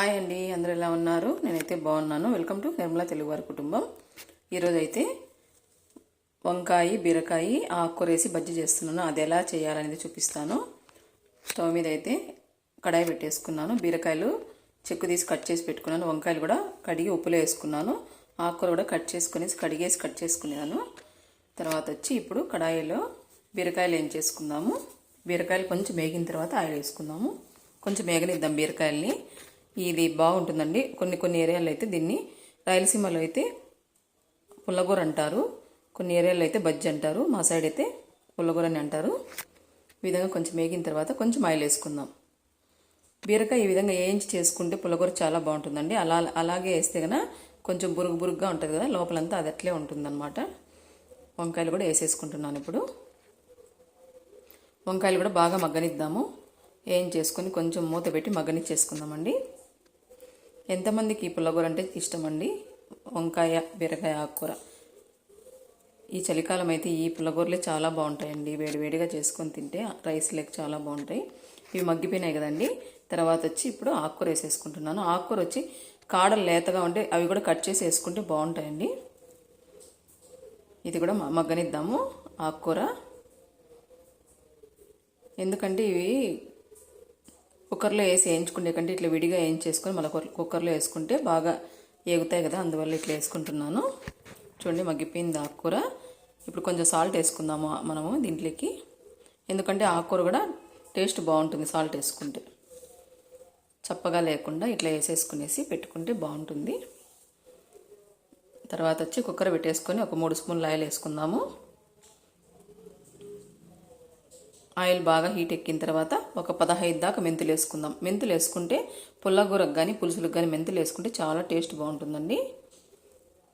Hi అండి అందరూ ఎలా ఉన్నారు? నేనైతే బాగున్నాను. వెల్కమ్ టు నిర్మలా తెలుగువారి కుటుంబం ఈరోజైతే వంకాయ బీరకాయ ఆకురేసి బజ్జీ చేస్తున్నాను. అది ఎలా చేయాలనేది చూపిస్తాను. స్టవ్ మీద అయితే కడాయి పెట్టేసుకున్నాను. బీరకాయలు చెక్కు తీసి కట్ చేసి పెట్టుకున్నాను. వంకాయలు కూడా కడిగి ఉప్పులో వేసుకున్నాను. ఆకుకూర కూడా కట్ చేసుకుని కడిగేసి కట్ చేసుకున్నాను. తర్వాత వచ్చి ఇప్పుడు కడాయిలో బీరకాయలు ఏం చేసుకుందాము? బీరకాయలు కొంచెం వేగిన తర్వాత ఆయిల్ వేసుకుందాము. కొంచెం వేగనిద్దాం బీరకాయల్ని. ఇది బాగుంటుందండి. కొన్ని కొన్ని ఏరియాలో అయితే దీన్ని రాయలసీమలో అయితే పుల్లగూర అంటారు. కొన్ని ఏరియాలో అయితే బజ్జి అంటారు. మా సైడ్ అయితే పుల్లగూర అని అంటారు. ఈ విధంగా కొంచెం వేగిన తర్వాత కొంచెం ఆయిల్ వేసుకుందాం. బీరకాయ ఈ విధంగా వేయించి చేసుకుంటే పుల్లగూర చాలా బాగుంటుందండి. అలా అలాగే వేస్తే కనుక కొంచెం బురుగు బురుగ్గా ఉంటుంది కదా లోపలంతా అది అట్లే ఉంటుందన్నమాట. వంకాయలు కూడా వేసేసుకుంటున్నాను ఇప్పుడు. వంకాయలు కూడా బాగా మగ్గనిద్దాము. ఏం చేసుకొని కొంచెం మూత పెట్టి మగ్గనిచ్చేసుకుందామండి. ఎంతమందికి ఈ పుల్లగూర అంటే ఇష్టం అండి వంకాయ బీరకాయ ఆకుకూర. ఈ చలికాలం అయితే ఈ పుల్లగూరలే చాలా బాగుంటాయండి. వేడివేడిగా చేసుకొని తింటే రైస్ లేక చాలా బాగుంటాయి. ఇవి మగ్గిపోయినాయి కదండి. తర్వాత వచ్చి ఇప్పుడు ఆకుకూర వేసేసుకుంటున్నాను. ఆకుకూర వచ్చి కాడలు లేతగా ఉంటే అవి కూడా కట్ చేసి వేసుకుంటే బాగుంటాయండి. ఇది కూడా మగ్గనిద్దాము. ఆకుకూర. ఎందుకంటే ఇవి కుక్కర్లో వేసి వేయించుకునే కంటే ఇట్లా విడిగా వేయించేసుకొని మళ్ళీ కుక్కర్లో వేసుకుంటే బాగా ఏగుతాయి కదా అందువల్ల ఇట్లా వేసుకుంటున్నాను. చూడండి మగ్గిపోయింది ఆకుకూర. ఇప్పుడు కొంచెం సాల్ట్ వేసుకుందాము మనము దీంట్లోకి. ఎందుకంటే ఆకుకూర కూడా టేస్ట్ బాగుంటుంది సాల్ట్ వేసుకుంటే. చప్పగా లేకుండా ఇట్లా వేసేసుకునేసి పెట్టుకుంటే బాగుంటుంది. తర్వాత వచ్చి కుక్కర్ పెట్టేసుకొని ఒక మూడు స్పూన్లు ఆయిల్ వేసుకుందాము. ఆయిల్ బాగా హీట్ ఎక్కిన తర్వాత ఒక పదహైదు దాకా మెంతులు వేసుకుందాం మెంతులు వేసుకుంటే పుల్లగూరకు కానీ పులుసులకు కానీ మెంతులు వేసుకుంటే చాలా టేస్ట్ బాగుంటుందండి.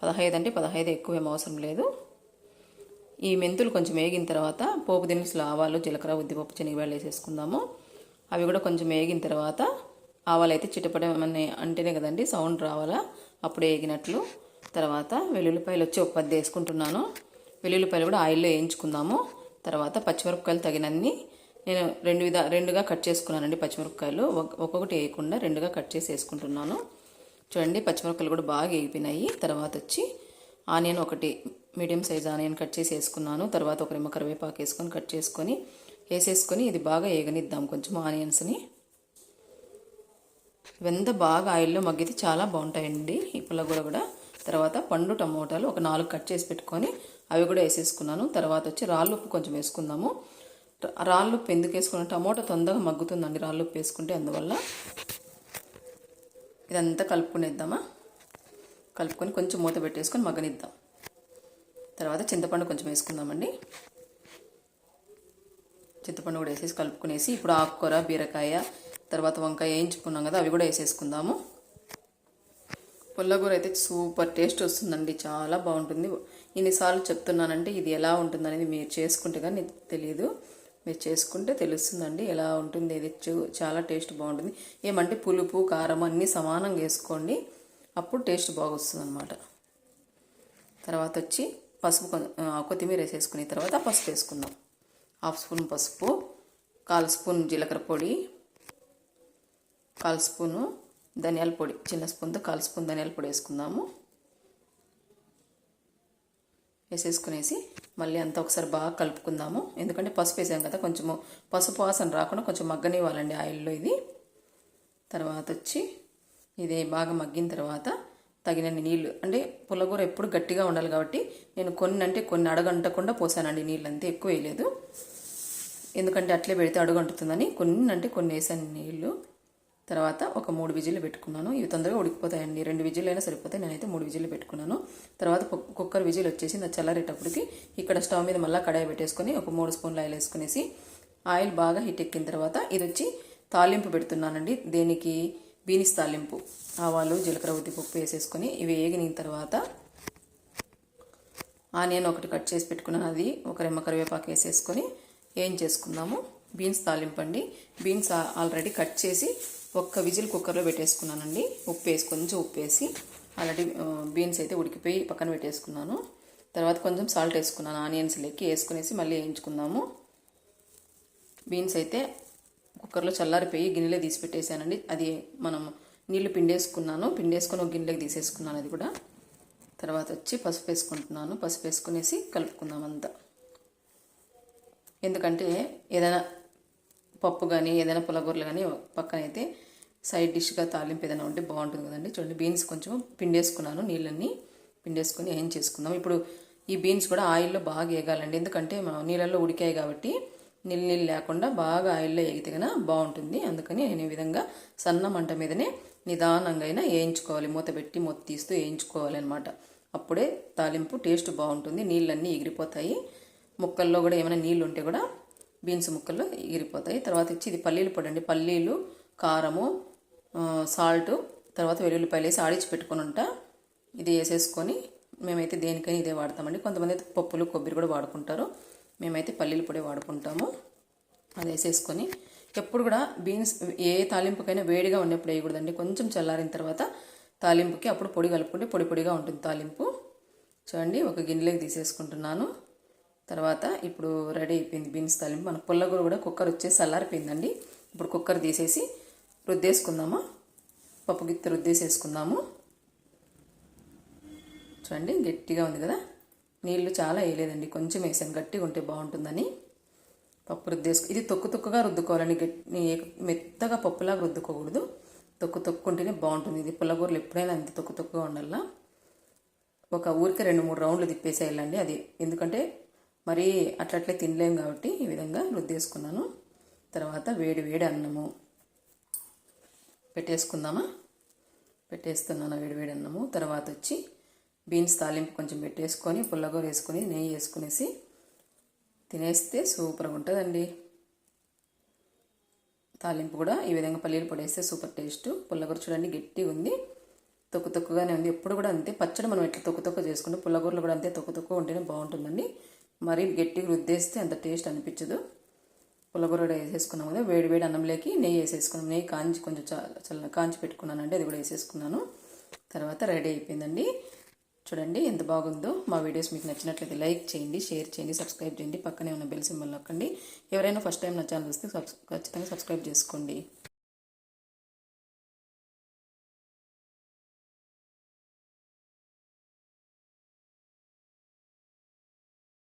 పదహైదు అంటే పదహైదు ఎక్కువ ఏం అవసరం లేదు. ఈ మెంతులు కొంచెం వేగిన తర్వాత పోపు దినుసులు ఆవాలు జీలకర్ర ఉద్దిపప్పు శనగబాయలు వేసేసుకుందాము. అవి కూడా కొంచెం వేగిన తర్వాత ఆవాలు అయితే చిటపడమని అంటేనే కదండి సౌండ్ రావాలా? అప్పుడు వేగినట్లు. తర్వాత వెల్లుల్లిపాయలు వచ్చి ఒక పది వేసుకుంటున్నాను. వెల్లుల్లిపాయలు కూడా ఆయిల్లో వేయించుకుందాము. తర్వాత పచ్చిమిరపకాయలు తగినన్ని నేను రెండు విధ రెండుగా కట్ చేసుకున్నానండి పచ్చిమిరపకాయలు. ఒక్కొక్కటి వేయకుండా రెండుగా కట్ చేసి వేసుకుంటున్నాను. చూడండి పచ్చిమిరపకాయలు కూడా బాగా వేగిపోయినాయి. తర్వాత వచ్చి ఆనియన్ ఒకటి మీడియం సైజ్ ఆనియన్ కట్ చేసి వేసుకున్నాను. తర్వాత ఒక రెమ్మ కరివేపాకు వేసుకొని కట్ చేసుకొని వేసేసుకొని ఇది బాగా వేగనిద్దాం కొంచెం ఆనియన్స్ని. వెంత బాగా ఆయిల్లో మగ్గితే చాలా బాగుంటాయండి. ఈ పుల్లగూర కూడా. తర్వాత పండు టమోటాలు ఒక నాలుగు కట్ చేసి పెట్టుకొని అవి కూడా వేసేసుకున్నాను. తర్వాత వచ్చి రాళ్ళుప్పు కొంచెం వేసుకుందాము. రాళ్ళుప్పు ఎందుకు వేసుకున్నాను టమోటా తొందరగా మగ్గుతుందండి రాళ్ళుప్పు వేసుకుంటే అందువల్ల. ఇదంతా కలుపుకునేద్దామా? కలుపుకొని కొంచెం మూత పెట్టేసుకొని మగ్గనిద్దాం. తర్వాత చింతపండు కొంచెం వేసుకుందామండి. చింతపండు కూడా వేసేసి కలుపుకునేసి ఇప్పుడు ఆకుకూర బీరకాయ తర్వాత వంకాయ వేయించుకున్నాం కదా అవి కూడా వేసేసుకుందాము. పుల్లగూర అయితే సూపర్ టేస్ట్ వస్తుందండి చాలా బాగుంటుంది. ఇన్నిసార్లు చెప్తున్నానంటే ఇది ఎలా ఉంటుందనేది మీరు చేసుకుంటే కానీ తెలియదు మీరు చేసుకుంటే తెలుస్తుందండి ఎలా ఉంటుంది ఇది చాలా టేస్ట్ బాగుంటుంది. ఏమంటే పులుపు కారం అన్నీ సమానంగా వేసుకోండి అప్పుడు టేస్ట్ బాగొస్తుంది అనమాట తర్వాత వచ్చి పసుపు కొత్తిమీర వేసేసుకుని తర్వాత పసుపు వేసుకుందాం. హాఫ్ స్పూన్ పసుపు కాల్ స్పూన్ జీలకర్ర పొడి కాల్ స్పూను ధనియాల పొడి చిన్న స్పూన్తో కాల్ స్పూన్ ధనియాల పొడి వేసుకుందాము. వేసేసుకునేసి మళ్ళీ అంతా ఒకసారి బాగా కలుపుకుందాము. ఎందుకంటే పసుపు వేసాం కదా కొంచెము పసుపు వాసన రాకుండా కొంచెం మగ్గనివ్వాలండి ఆయిల్లో ఇది. తర్వాత వచ్చి ఇది బాగా మగ్గిన తర్వాత తగినన్ని నీళ్ళు అంటే పుల్లగూర ఎప్పుడు గట్టిగా ఉండాలి కాబట్టి నేను కొన్ని అంటే కొన్ని అడగంటకుండా పోసానండి నీళ్ళు అంతే ఎక్కువ వేయలేదు. ఎందుకంటే అట్లే పెడితే అడుగంటుతుందని కొన్ని అంటే కొన్ని వేసాను నీళ్ళు. తర్వాత ఒక మూడు విజిల్లు పెట్టుకున్నాను. ఇవి తొందరగా ఉడికిపోతాయండి. రెండు విజిల్లు అయినా సరిపోతాయి. నేనైతే మూడు విజిల్లు పెట్టుకున్నాను. తర్వాత కుక్కర్ విజిల్ వచ్చేసి నా చల్లారేటప్పటికి ఇక్కడ స్టవ్ మీద మళ్ళీ కడాయి పెట్టేసుకొని ఒక మూడు స్పూన్లు ఆయిల్ వేసుకునేసి ఆయిల్ బాగా హీట్ ఎక్కిన తర్వాత ఇది వచ్చి తాలింపు పెడుతున్నానండి. దేనికి? బీనిస్ తాలింపు. ఆవాలు జీలకర్ర ఉద్దిపప్పు వేసేసుకొని ఇవి వేగిన తర్వాత ఆనియన్ ఒకటి కట్ చేసి పెట్టుకున్నాను. అది ఒక రెమ్మ కరివేపాకు వేసేసుకొని ఏం చేసుకుందాము? బీన్స్ తాలింపు అండి బీన్స్ ఆల్రెడీ కట్ చేసి ఒక్క విజిల్ కుక్కర్లో పెట్టేసుకున్నానండి. ఉప్పు వేసి కొంచెం ఉప్పు వేసి ఆల్రెడీ బీన్స్ అయితే ఉడికిపోయి పక్కన పెట్టేసుకున్నాను. తర్వాత కొంచెం సాల్ట్ వేసుకున్నాను ఆనియన్స్ లెక్కి వేసుకునేసి మళ్ళీ వేయించుకుందాము. బీన్స్ అయితే కుక్కర్లో చల్లారిపోయి గిన్నెలో తీసి పెట్టేశానండి. అది మనం నీళ్ళు పిండేసుకున్నాను. పిండేసుకొని ఒక గిన్నెలోకి తీసేసుకున్నాను అది కూడా. తర్వాత వచ్చి పసుపు వేసుకుంటున్నాను. పసుపు వేసుకునేసి కలుపుకుందాం అంతా. ఎందుకంటే ఏదైనా పప్పు కానీ ఏదైనా పులగూరలు కానీ పక్కన అయితే సైడ్ డిష్గా తాలింపు ఏదైనా ఉంటే బాగుంటుంది కదండి. చూడండి బీన్స్ కొంచెం పిండేసుకున్నాను నీళ్ళన్నీ. పిండేసుకొని ఏం చేసుకుందాం. ఇప్పుడు ఈ బీన్స్ కూడా ఆయిల్లో బాగా వేగాలండి ఎందుకంటే మనం నీళ్ళల్లో ఉడికాయి కాబట్టి నీళ్ళు నీళ్ళు లేకుండా బాగా ఆయిల్లో ఎగితే కనుక బాగుంటుంది. అందుకని నేను ఈ విధంగా సన్న మంట మీదనే నిదానంగా అయినా వేయించుకోవాలి మూత పెట్టి మూత తీస్తూ వేయించుకోవాలి అనమాట అప్పుడే తాలింపు టేస్ట్ బాగుంటుంది. నీళ్ళన్నీ ఎగిరిపోతాయి. ముక్కల్లో కూడా ఏమైనా నీళ్ళు ఉంటే కూడా బీన్స్ ముక్కలు ఎగిరిపోతాయి తర్వాత వచ్చి ఇది పల్లీలు పొడి అండి. పల్లీలు కారము సాల్ట్ తర్వాత వెల్లుల్లిపాయలు వేసి ఆడిచి పెట్టుకొని ఉంటా. ఇది వేసేసుకొని మేమైతే దేనికైనా ఇదే వాడతామండి. కొంతమంది అయితే పప్పులు కొబ్బరి కూడా వాడుకుంటారు. మేమైతే పల్లీల పొడి వాడుకుంటాము. అది వేసేసుకొని ఎప్పుడు కూడా బీన్స్ ఏ తాలింపుకైనా వేడిగా ఉన్నప్పుడు వేయకూడదండి. కొంచెం చల్లారిన తర్వాత తాలింపుకి అప్పుడు పొడి కలుపుకుంటే పొడి పొడిగా ఉంటుంది తాలింపు. చూడండి ఒక గిన్నెలోకి తీసేసుకుంటున్నాను. తర్వాత ఇప్పుడు రెడీ అయిపోయింది బీన్స్ తాలింపు. మన పుల్లగూర కూడా కుక్కర్ వచ్చేసి చల్లారిపోయిందండి. ఇప్పుడు కుక్కర్ తీసేసి రుద్దేసుకుందామా? పప్పు గిత్త రుద్దేసేసుకుందాము. చూడండి గట్టిగా ఉంది కదా? నీళ్ళు చాలా వేయలేదండి. కొంచెం వేసాను. గట్టిగా ఉంటే బాగుంటుందని. పప్పు రుద్దేసుకు ఇది తొక్కు తొక్కుగా రుద్దుకోవాలండి. గట్టి మెత్తగా పప్పులాగా రుద్దుకోకూడదు. తొక్కు తొక్కుంటేనే బాగుంటుంది. ఇది పుల్లగూరలు ఎప్పుడైనా అంత తొక్కు తొక్కుగా ఉండాలా? ఒక ఊరికి రెండు మూడు రౌండ్లు తిప్పేసేయాలండి. అది ఎందుకంటే మరి అట్లట్లే తినలేం కాబట్టి ఈ విధంగా రుద్దేసుకున్నాను. తర్వాత వేడి వేడి అన్నము పెట్టేసుకుందామా? పెట్టేస్తున్నాను వేడి వేడి అన్నము. తర్వాత వచ్చి బీన్స్ తాలింపు కొంచెం పెట్టేసుకొని పుల్లగూర వేసుకొని నెయ్యి వేసుకునేసి తినేస్తే సూపర్గా ఉంటుందండి. తాలింపు కూడా ఈ విధంగా పల్లీలు పొడి వేస్తే సూపర్ టేస్ట్. పుల్లగూర చూడండి గట్టిగా ఉంది. తొక్కు తొక్కుగానే ఉంది. ఎప్పుడు కూడా అంతే. పచ్చడి మనం ఎట్లా తొక్కు తొక్కు చేసుకుంటే పుల్లగూరలు కూడా అంతే తొక్కు తొక్కు ఉంటేనే బాగుంటుందండి. మరీ గట్టిగా రుద్దేస్తే అంత టేస్ట్ అనిపించదు. పుల్లగూర వేసేసుకున్నాం కదా వేడి వేడి అన్నంలోకి నెయ్యి వేసేసుకున్నాం. నెయ్యి కాంచి కొంచెం చల్ల కాంచి పెట్టుకున్నానండి అది కూడా వేసేసుకున్నాను. తర్వాత రెడీ అయిపోయిందండి. చూడండి ఎంత బాగుందో. మా వీడియోస్ మీకు నచ్చినట్లయితే లైక్ చేయండి షేర్ చేయండి సబ్స్క్రైబ్ చేయండి. పక్కనే ఉన్న బెల్ సింబల్ నొక్కండి. ఎవరైనా ఫస్ట్ టైం నా ఛానల్ వస్తే ఖచ్చితంగా సబ్స్క్రైబ్ చేసుకోండి.